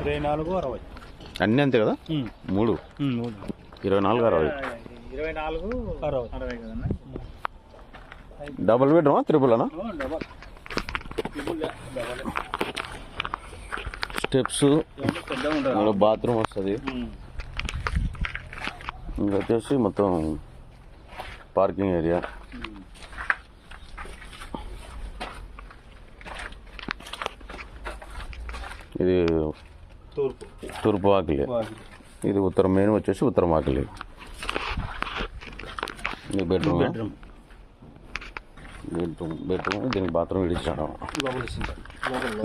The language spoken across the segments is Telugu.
ఇరవై నాలుగు అరవై. అన్నీ అంతే కదా? మూడు. ఇరవై నాలుగు అరవై. ఇరవై నాలుగు అరవై అరవై కదన్నా డబుల్ బెడ్రూమా త్రిపుల్ అనా? డబల్ డబల్ స్టెప్స్ బాత్రూమ్ వస్తుంది. ఇంకా వచ్చేసి మొత్తం పార్కింగ్ ఏరియా ఇది తూర్పు. తూర్పు వాకిలి. ఇది ఉత్తరం మెయిన్ వచ్చేసి ఉత్తరం వాకిలి. ఇది బెడ్రూమ్. బెడ్రూమ్. బెడ్రూమ్. బెడ్రూమ్ దీనికి బాత్రూమ్ ఇడిచాడు.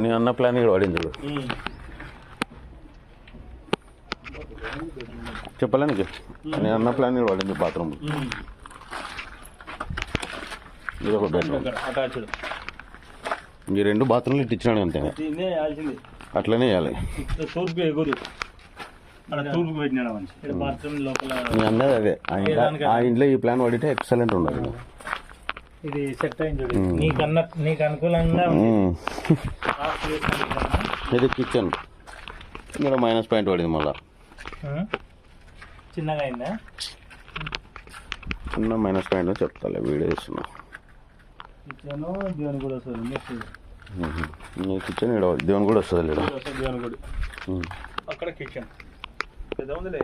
నేను అన్న ప్లాన్ ఇక్కడ చూడు. చెప్పలే నీకు. నేను అన్న ప్లాన్ ఇక్కడ పడింది బాత్రూమ్. ఇది ఒక బెడ్రూమ్. ఈ రెండు బాత్రూమ్లు ఇటు ఇచ్చినాడు అంతే అట్లనే వేయాలి తూర్పు ఎగురు. అక్కడ తూర్పు పెట్టినాడు లోపల అదే. ఆ ఇంట్లో- ఆ ఇంట్లో ఈ ప్లాన్ పడితే ఎక్సలెంట్ ఉండదు ఇది సెట్ అయింది చూడు. నీకు అన్న నీకు అనుకూలంగా. ఇది కిచెన్ ఇక్కడ మైనస్ పాయింట్ పడింది మళ్ళా? చిన్నగా అయిందా? చిన్న మైనస్ పాయింట్ చెప్తాలే వీడియో ఇస్తున్నా కిచెన్ దేవుని కూడా వస్తుంది. కిచెన్ ఇక్కడ దేవుని కూడా వస్తుంది దేవుని గుడి. అక్కడ కిచెన్ పెద్ద ఉందిలే